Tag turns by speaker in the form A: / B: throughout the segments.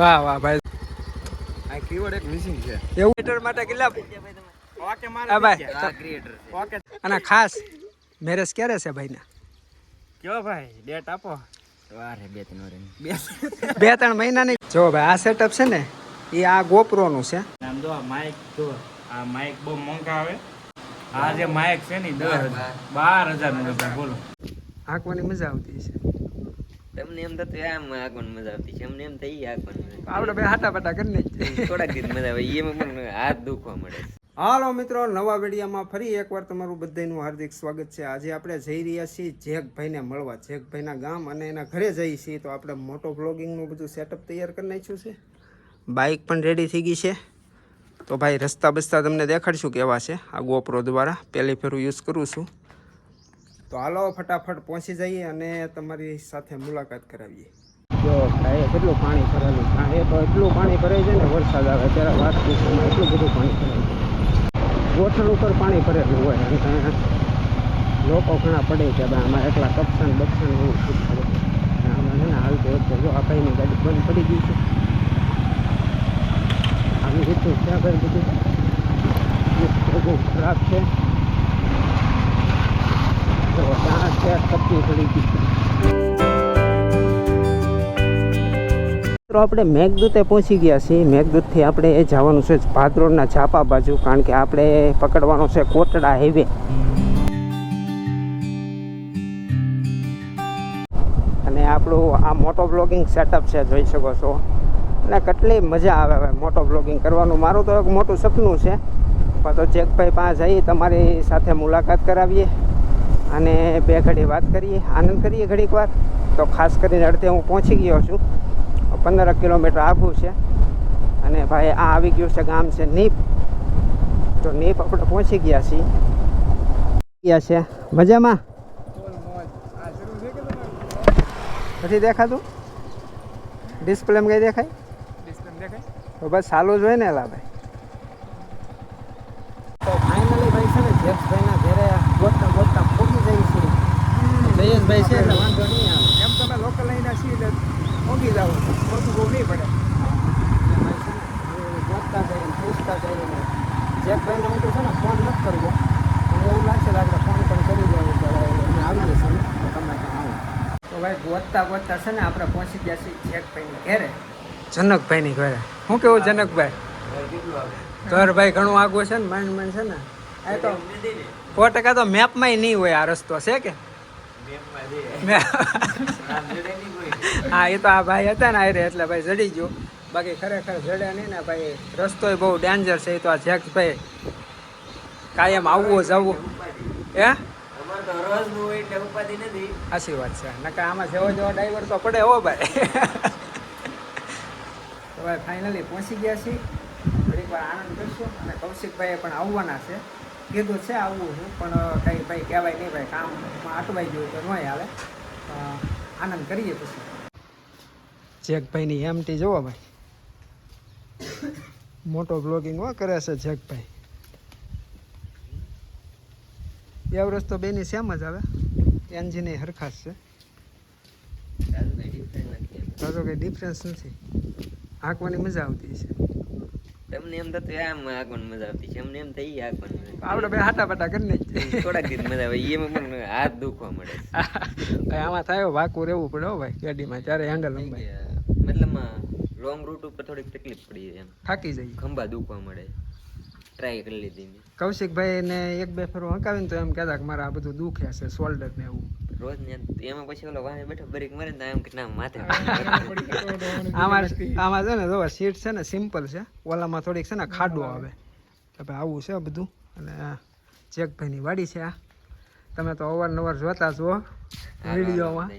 A: વાહ વાહ ભાઈ.
B: આ કીવર્ડ એક મિસિંગ છે.
A: એવું? ક્રિએટર માટે કેટલા?
B: ઓકે મારે
A: હા ભાઈ.
B: આ ક્રિએટર ઓકે
A: અને ખાસ મેરેજ ક્યારે છે ભાઈના?
B: કયો ભાઈ? ડેટ આપો. વારે બે ત્રણ વાર. બે.
A: ત્રણ મહિનાની? જો ભાઈ આ સેટઅપ છે ને એ આ ગોપરોનું છે.
B: આમ જો આ માઇક જો આ માઇક બહુ મોંઘા આવે. આ જે માઇક છે ને દસ હજાર. બાર. હજારનું બોલો.
A: આંકવાની મજા આવતી છે
C: તમને એમ થતું આમ આગળ મજા આવતી છે. એમને એમ થઈ આગળ
A: આપણે બે હાટા પાટા કરીને જ
C: થોડાક દિવસ મજા આવે. એમાં પણ હાથ દુખવા મળે
A: હાલો મિત્રો નવા વિડીયોમાં ફરી એકવાર તમારું બધાનું હાર્દિક સ્વાગત છે. આજે આપણે જઈ રહ્યા છીએ જેકભાઈને મળવા. જેકભાઈના ગામ અને એના ઘરે જઈએ છીએ. તો આપણે મોટો બ્લોગિંગનું બધું સેટઅપ તૈયાર કરી નાખ્યું છે. બાઇક પણ રેડી થઈ ગઈ છે. તો ભાઈ રસ્તા બસ્તા તમને દેખાડશું કેવા છે આ ગોપરો દ્વારા. પહેલી ફેરું યુઝ કરું છું. તો હાલો ફટાફટ પહોંચી જઈએ અને તમારી સાથે મુલાકાત કરાવીએ. જો ભાઈ કેટલું પાણી ભરેલું? એ તો એટલું પાણી ભરાય છે ને વરસાદ આવે ત્યારે વાત પૂછવામાં એટલું બધું પાણી ભરાય છે ગોઠણ ઉપર પાણી ભરેલું હોય અને લોકો ઘણા પડે કે ભાઈ આમાં એકલા કપસાન બપસાન એવું શું ખબર આમાં છે ને હાલતી વખતે જો આ ભાઈની ગાડી બંધ પડી ગઈ છે. આવી રીતનું ક્યાં ભાઈ બધું ખરાબ છે. તો આપણે મેઘદૂતે પહોંચી ગયા છીએ. મેઘદૂતથી આપણે એ જવાનું છે ભાદરોડના છાપા બાજુ, કારણ કે આપણે પકડવાનો છે કોટડા હાઈવે. અને આપણું આ મોટો બ્લોગિંગ સેટઅપ છે, જોઈ શકો છો. અને કેટલી મજા આવે હવે મોટો બ્લોગિંગ કરવાનું. મારું તો એક મોટું સપનું છે. પણ તો જેકભાઈ પાસે જઈ તમારી સાથે મુલાકાત કરાવીએ. અને બે ઘડી વાત કરીએ આનંદ કરીએ ઘડીક વાર. તો ખાસ કરીને અડધે હું પહોંચી ગયો છું. પંદર કિલોમીટર આઘું છે. અને ભાઈ આ આવી ગયું છે ગામ છે નીપ. તો નીપ આપણે પહોંચી ગયા છીએ. ગયા છે. મજામાં? નથી દેખાતું? ડિસ્પ્લેમ કઈ દેખાય? તો બસ સારું જ હોય ને એલા ભાઈ તો ફાઇનલી ભાઈ છે ને જેક્સભાઈના ઘરે ગોતતા ગોતતા પહોંચી જઈએ જયેશભાઈ છે. એટલે વાંધો નહીં આવે.
B: એમ તમે લોકલ લઈને છીએ એટલે મોંઘી જાઓ ખોટું બહુ નહીં પડે.
A: ગોતતા જઈને પૂછતા જઈને જેકભાઈને હું તો છે ને ફોન નથી કરવો અને એવું લાગશે આપણે ફોન પણ કરી દેવું પડે. અમે આવી જશે ને. તો તમે આવો. તો ભાઈ ગોતતા ગોતતા છે ને આપણે પહોંચી ગયા છીએ જેકભાઈની ઘેરે. જનકભાઈની ઘરે. શું કેવું જનકભાઈ? ઘરભાઈ ઘણું આગું છે ને માંડ માંડ છે ને. એ તો સો ટકા તો મેપમાંય નહીં હોય આ રસ્તો છે કે? હા, એ તો આ ભાઈ હતા ને આયરે, એટલે ભાઈ જડી ગયો. બાકી ખરેખર જડે નહીં ને ભાઈ, રસ્તોય બહુ ડેન્જર છે, એ તો આ જેક ભાઈ કાયમ આવવું, જવું. હે? સાચી વાત છે. નકા આમાં જેવો જેવો ડ્રાઈવર તો પડે હો ભાઈ. તો ફાઇનલી પહોંચી ગયા છીએ. થોડીક આનંદ કરશું અને કૌશિકભાઈએ પણ આવવાના છે. કીધું છે આવવું છું પણ કંઈ ભાઈ કહેવાય નહીં ભાઈ કામમાં અટવાઈ ગયું તો નહીં આવે આનંદ કરીએ પછી. જેકભાઈની એમટી જુઓ ભાઈ. મોટો બ્લોગિંગ કરે છે જેકભાઈ. એવરેજ તો બેની સેમ જ આવે. એન્જિનની હરખાશ છે. તો કંઈ ડિફરન્સ નથી હાંકવાની મજા આવતી છે
C: તમને એમ થતું આમ આગમન મજા આવતી છે. એમને એમ થઈ આગમન
A: આપણે બે હાટા પાટા કરીને જ
C: થોડાક દિવસ મજા આવે એમાં પણ હાથ દુખવા મળે
A: ભાઈ આમાં થાય વાકું રહેવું પડે હો ભાઈ ગાડીમાં ત્યારે હેન્ડલ લંબાઈ
C: મતલબ લોંગ રૂટ ઉપર થોડીક તકલીફ પડી એમ.
A: થાકી જાય.
C: ખંભા દુખવા મળે ટ્રાય કરી લીધી મેં.
A: કૌશિકભાઈ ને એક બે ફેરો હંકાવીને તો એમ કહેતા કે મારે આ બધું દુખે છે શોલ્ડર ને એવું.
C: રોજ ને એમાં પછી ઓલો વાહે બેઠો બ્રેક મારે ને એમ કે ના માથે
A: આમાં આમાં છે ને જો સીટ છે ને સિમ્પલ છે. ઓલામાં થોડીક છે ને ખાડો આવે. તો ભાઈ આવું છે બધું. અને આ જેકભાઈની વાડી છે આ. તમે તો અવારનવાર જોતા જુઓ વિડીયોમાં.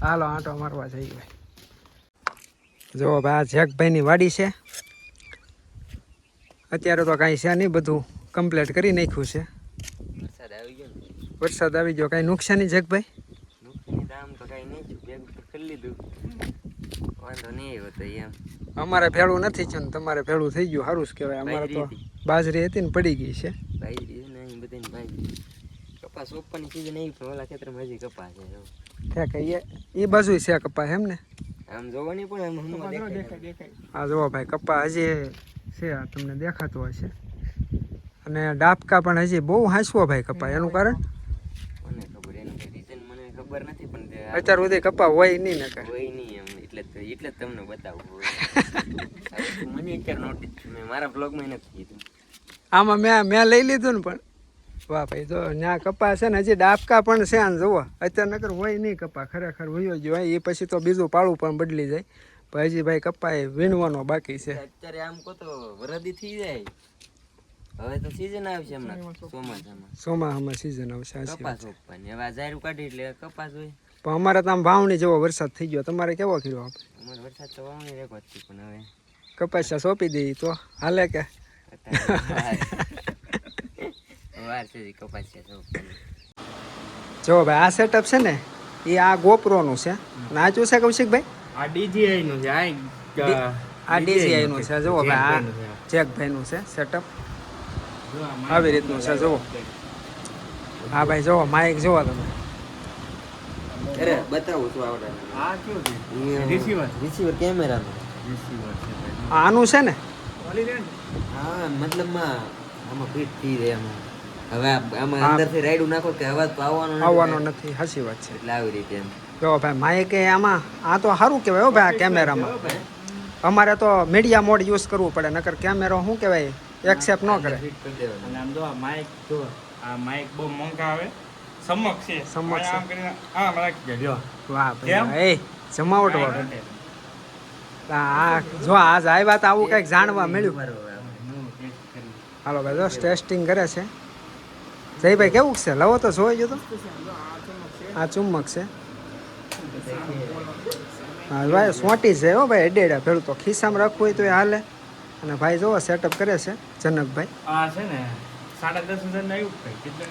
A: હાલો આંટો મારવા જઈ ભાઈ જો ભાઈ આ જેકભાઈની વાડી છે. અત્યારે તો કાંઈ છે નહીં બધું કમ્પ્લીટ કરી નાખ્યું છે.
C: વરસાદ આવી ગયો
A: વરસાદ આવી ગયો. કાંઈ નુકસાની જગભાઈ
C: નુકસાની તો કઈ નહીં છું ભેગું તો વાંધો નહીં તો એમ.
A: અમારે ભેળું નથી છે ને તમારે ભેળું થઈ ગયું સારું જ કહેવાય. અમારે તો બાજરી હતી. ને પડી ગઈ છે.
C: કપાસ રોપવાની સીઝન આવી પણ ઓલા ખેતરમાં હજી કપાસ છે
A: કહીએ એ બાજુ છે કપા એમ ને?
C: આમ જોવો નહીં પણ આમ દેખાય
A: આ જુઓ ભાઈ કપા હજી છે આ તમને દેખાતું હશે. અને ડાબકા પણ હજી બહુ હાંસવો ભાઈ કપા એનું કારણ?
C: મને ખબર એનું કઈ મને ખબર નથી પણ તે
A: અત્યાર સુધી કપા હોય નહીં ને
C: હોય નહીં એમ એટલે એટલે તમને બતાવું. મને અત્યારે નોટિસ મેં મારા બ્લોગમાં નથી કીધું.
A: આમાં મેં મેં લઈ લીધું ને પણ. વાહ ભાઈ જો ત્યાં કપા છે ને હજી ડાબકા પણ છે ને જુઓ. અત્યારે નકર હોય નહીં કપા ખરેખર વયો જ હોય એ પછી તો બીજું પાળું પણ બદલી જાય. હજી ભાઈ કપાય એ વીણવાનો બાકી છે.
C: અત્યારે આમ કો તો વરદી થઈ જાય. હવે તો સીઝન આવશે હમણાં. ચોમાસામાં.
A: ચોમાસામાં સીઝન આવશે
C: કપાસ રોપવાની. હવે જાયરું કાઢી એટલે કપાસ હોય.
A: પણ અમારે તો આમ વાવણી જેવો વરસાદ થઈ ગયો. તમારે કેવો કર્યો આપણે
C: અમારે વરસાદ તો વાવણી રેકો હતી પણ હવે
A: કપાસિયા સોંપી દઈ તો. હાલે કે?
C: વાર- છે હજી કપાસ છે
A: જો ભાઈ આ સેટઅપ છે ને એ આ ગોપરોનું છે. નાચું છે કૌશિકભાઈ?
B: આ ડીજીઆઈ નું છે આ
A: આ DJI નું છે જુઓ ભાઈ આ જેકભાઈનું છે. સેટઅપ આવી રીતનું છે જુઓ. હા ભાઈ જુઓ માઇક જુઓ તમે.
C: અરે બતાવું છું આવડે.
B: આ કેવું છે.
C: રિસીવર
B: છે
A: આનું છે ને?
B: ને?
C: હા મતલબમાં આમાં ફિટ થઈ જાય આમાં. હવે આમાં અંદરથી રાયડું નાખો કે અવાજ તો આવવાનો નથી.
A: આવવાનો નથી સાચી વાત છે.
C: એટલે આવી રીતે એમ.
A: જો ભાઈ માઇક એ આમાં આ તો સારું કહેવાય હો ભાઈ આ કેમેરામાં. અમારે તો મીડિયા મોડ યુઝ કરવું પડે નકર કેમેરો શું કહેવાય એક્સેપ્ટ ન કરે.
B: આમ જો આ માઇક જો આ માઇક બહુ મોંઘા આવે સમક છે.
A: સમક
B: આમ કરીને આમ રાખજે જો.
A: વાહ ભાઈ એ જમાવટ વાળું. આ જો આજ આવ્યા તો આવું કંઈક જાણવા મળ્યું. હાલો ભાઈ જો ટેસ્ટિંગ કરે છે. જયભાઈ કેવું છે? લવો તો જોઈ જો તો. આ ચુમ્મક છે. હા ભાઈ સોટી છે હો ભાઈ એડેડા ભેળું તો ખિસ્સામાં રાખવું હોય તો એ હાલે. અને ભાઈ જોવો સેટઅપ કરે છે જનકભાઈ.
B: આ છે ને સાડા દસ હજાર ના આવ્યું કેટલા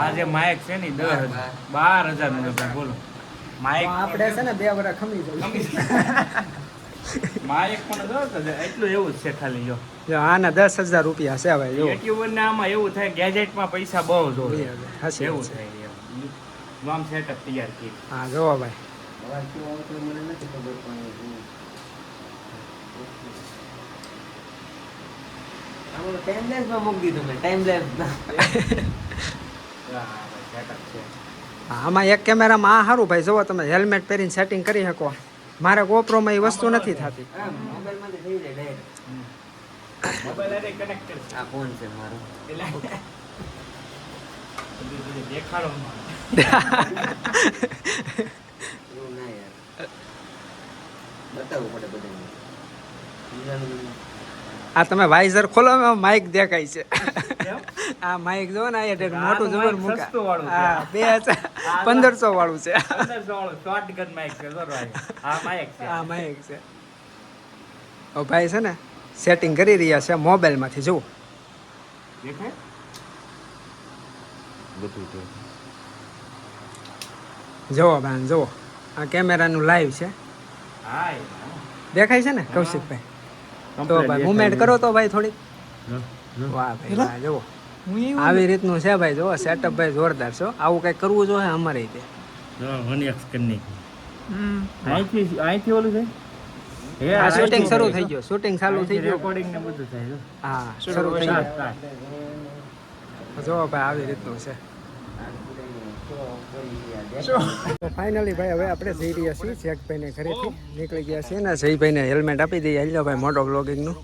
B: આ જે માઇક છે ને દસ હજાર. બાર. હજારનું ભાઈ બોલો. માઇક
A: આપણે છે ને બે વર્ષ ખમી જાય
B: માઇક પણ જો તો એટલું એવું જ છે ખાલી જો.
A: આના દસ હજાર રૂપિયા છે ભાઈ જો.
B: યુટ્યુબર ને આમાં એવું થાય ગેજેટમાં પૈસા બહુ
A: જોઈએ
B: એવું થાય સેટઅપ તૈયાર કરી.
A: હા જોવા ભાઈ.
C: અવાજ હોય તો મને નથી ખબર પણ આમાં ટાઈમ લેન્સમાં મૂકી દીધું મેં ટાઈમ લેન્સ
B: સેટઅપ છે
A: હા, આમાં એક કેમેરામાં આ સારું ભાઈ જુઓ તમે હેલ્મેટ પહેરીને સેટિંગ કરી શકો. મારે ગોપ્રોમાં એ વસ્તુ નથી થતી.
C: આ ફોન છે મારો.
B: દેખાડો
C: બતાવવું પડે બધાને
A: આ તમે વાઇઝર ખોલો માઇક દેખાય છે. આ માઇક જો ને આ મોટું જબર મૂકા.
B: વાળું છે.
A: હા બે હજાર પંદરસો વાળું છે.
B: mic છે. આ mic છે.
A: આ માઇક છે. ઓ ભાઈ છે ને સેટિંગ કરી રહ્યા છે મોબાઈલમાંથી જુઓ.
B: દેખાય?
C: બધું તો
A: જુઓ બેન જુઓ. આ કેમેરાનું લાઈવ છે. દેખાય છે ને કૌશિકભાઈ? તો ભાઈ મુમેન્ટ કરો તો ભાઈ થોડી વાહ ભાઈ વાહ જુઓ. આવી રીતનું છે ભાઈ જુઓ સેટઅપ ભાઈ જોરદાર છો આવું કંઈક કરવું જોઈએ અમારે રીતે. શૂટિંગ શરૂ થઈ ગયું શૂટિંગ ચાલુ થઈ ગયું.
B: રેકોર્ડિંગ ને બધું થાય
A: હા શરૂ થઈ ગયું. જો ભાઈ આવી રીતનું છે. ફાઇનલી ભાઈ હવે આપણે જઈ રહ્યા છીએ શેખભાઈને ઘરેથી. નીકળી ગયા છીએ ને જયભાઈને હેલ્મેટ આપી દઈએ. હેલો ભાઈ મોટો બ્લોગિંગનું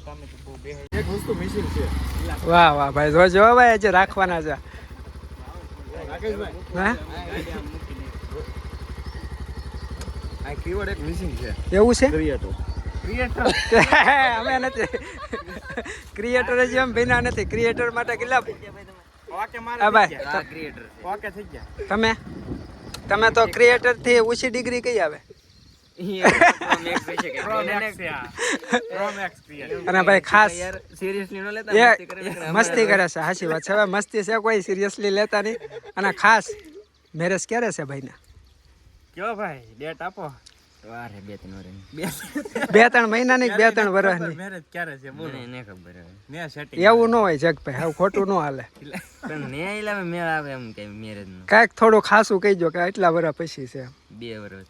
B: એક વસ્તુ મિસિંગ છે.
A: વાહ વાહ ભાઈ જો જો ભાઈ આજે રાખવાના છે. હા?
B: આ કીવર્ડ એક મિસિંગ છે.
A: એવું છે? અમે નથી. ક્રિએટર જ એમ ભીના નથી. ક્રિએટર માટે કેટલા
B: ઓકે મારે
A: ભાઈ
B: થઈ ગયા.
C: આ ક્રિએટર છે.
B: ઓકે થઈ ગયા.
A: તમે? તમે તો ક્રિએટરથી ઓછી ડિગ્રી કઈ આવે. અને ભાઈ ખાસ
C: યાર સિરિયસલી ન લેતા
A: એ
C: મસ્તી કરે છે.
A: મસ્તી કરે છે સાચી વાત છે. હવે મસ્તી છે કોઈ સિરિયસલી લેતા નહીં. અને ખાસ મેરેજ ક્યારે છે ભાઈના?
B: કયો ભાઈ? ડેટ આપો.
C: બે ત્રણ વર્ષની. બે
A: બે ત્રણ મહિનાની બે ત્રણ વર્ષની
B: મેરેજ ક્યારે છે બોલો.
C: મને ખબર
B: ને સેટિંગ
A: એવું ન હોય જગભાઈ હવે ખોટું ન હાલે.
C: પણ ને ઇલાવે મેળ આવે એમ કઈ મેરેજ નો.
A: કાંઈક થોડું ખાસું કહીજો કે આટલા વર્ષ પછી છે
C: બે વર્ષ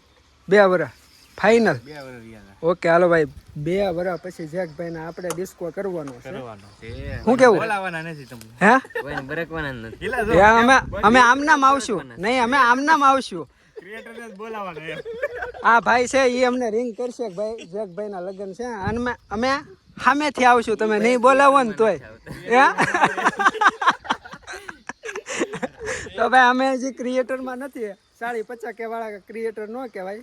A: બે વર્ષ ફાઇનલ
B: બે વર્ષ રહ્યા
A: ઓકે હાલો ભાઈ. બે વર્ષ પછી જેકભાઈ ને આપણે ડિસ્કો કરવાનો છે.
B: કરવાનો
A: શું કેવું?
B: બોલાવાના નથી તમને.
A: હે?
C: બરકવાના નથી.
A: અમે અમે આમનામ આવશું. નહીં અમે આમનામ આવશું.
B: ક્રિએટરને જ બોલાવાના એમ
A: આ ભાઈ છે એ અમને રિંગ કરશે કે ભાઈ જેકભાઈ ના લગ્ન છે. અને અમે સામેથી આવશું તમે નહીં બોલાવો ને તોય? તો ભાઈ અમે હજી ક્રિએટરમાં નથી. સાડી પચાસ કે વાળા ક્રિએટર નો કહેવાય.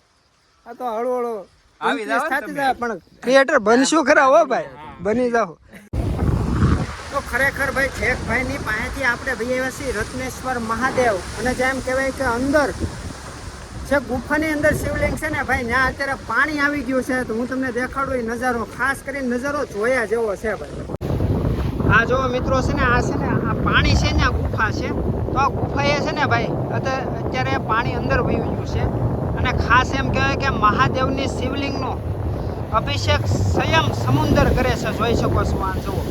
A: આ તો હળવો હળવો
B: આવી
A: જાય પણ ક્રિએટર બનશું ખરા હો ભાઈ? બની જાઓ. તો ખરેખર ભાઈ જેકભાઈ ની પાસેથી આપણે ભાઈ આવ્યા રત્નેશ્વર મહાદેવ. અને જેમ કહેવાય કે અંદર છે, ગુફાની અંદર શિવલિંગ છે ને ભાઈ ત્યાં અત્યારે પાણી આવી ગયું છે, તો હું તમને દેખાડું એ નજારો, ખાસ કરીને નજારો જોયા જેવો છે ભાઈ. આ જો મિત્રો છે ને, આ છે ને, આ પાણી છે ને, આ ગુફા છે. તો આ ગુફા એ છે ને ભાઈ અત્યારે અત્યારે પાણી અંદર વહી ગયું છે. અને ખાસ એમ કહેવાય કે મહાદેવની શિવલિંગનો અભિષેક સ્વયં સમુદર કરે છે, જોઈ શકો છો આ, જુઓ.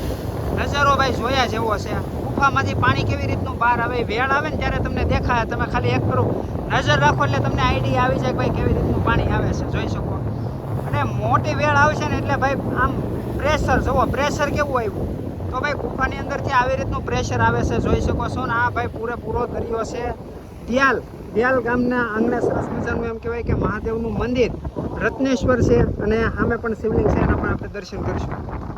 A: નજારો ભાઈ જોયા જેવો છે. ગુફામાંથી પાણી કેવી રીતનું બહાર આવે વેળ આવે ને ત્યારે તમને દેખાય. તમે ખાલી એક કરો નજર રાખો એટલે તમને આઈડિયા આવી જાય કે ભાઈ કેવી રીતનું પાણી આવે છે. જોઈ શકો. અને મોટી વેળ આવશે ને એટલે ભાઈ આમ પ્રેશર જુઓ પ્રેશર કેવું આવ્યું? તો ભાઈ ગુફાની અંદરથી આવી રીતનું પ્રેશર આવે છે. જોઈ શકો છો ને આ ભાઈ પૂરેપૂરો દરિયો છે. દિયાલ દિયાલ ગામના આંગણે સરસ મજાનું એમ કહેવાય કે મહાદેવનું મંદિર. રત્નેશ્વર છે અને સામે પણ શિવલિંગ છે. એના પણ આપણે દર્શન કરીશું.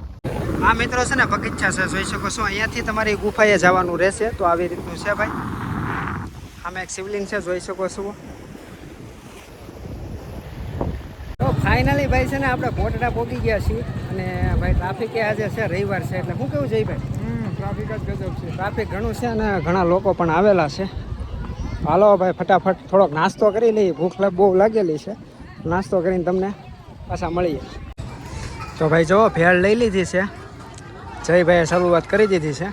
A: આ મિત્રો છે ને બગીચા છે જોઈ શકો છો. અહીંયાથી તમારી ગુફાએ જવાનું રહેશે. તો આવી રીતનું છે ભાઈ. આમાં એક શિવલિંગ છે જોઈ શકો છો. તો ફાઇનલી ભાઈ છે ને આપણે ભોટડા પોગી ગયા છીએ. અને ભાઈ ટ્રાફિક આજે છે રવિવાર છે. એટલે શું કેવું જઈ ભાઈ? ટ્રાફિક જ ગજબ છે. ટ્રાફિક ઘણું છે અને ઘણા લોકો પણ આવેલા છે. હાલો ભાઈ ફટાફટ થોડોક નાસ્તો કરી લઈએ. ભૂખ બહુ લાગેલી છે. નાસ્તો કરીને તમને પાછા મળીએ. તો ભાઈ જુઓ ભેળ લઈ લીધી છે. જયભાઈએ શરૂઆત કરી દીધી છે.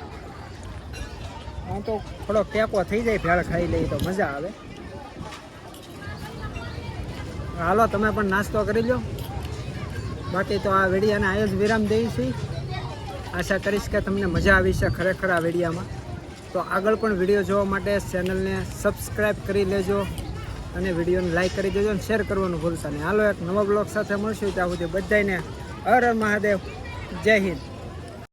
A: આમ તો થોડોક ટેકો થઈ જાય ભેળ ખાઈ લઈએ તો મજા આવે. હાલો, તમે પણ નાસ્તો કરી લો. બાકી તો આ વેડિયાને આયો જ વિરામ દઈએ છીએ. આશા કરીશ કે તમને મજા આવી છે ખરેખર આ વેડિયામાં. તો આગળ પણ વીડિયો જોવા માટે ચેનલને સબસ્ક્રાઈબ કરી લેજો અને વિડીયોને લાઈક કરી દેજો અને શેર કરવાનું ભૂલતા નહીં. હાલો, એક નવા બ્લોગ સાથે મળશું. ત્યાં સુધી બધાને હર હર મહાદેવ. જય હિન્દ.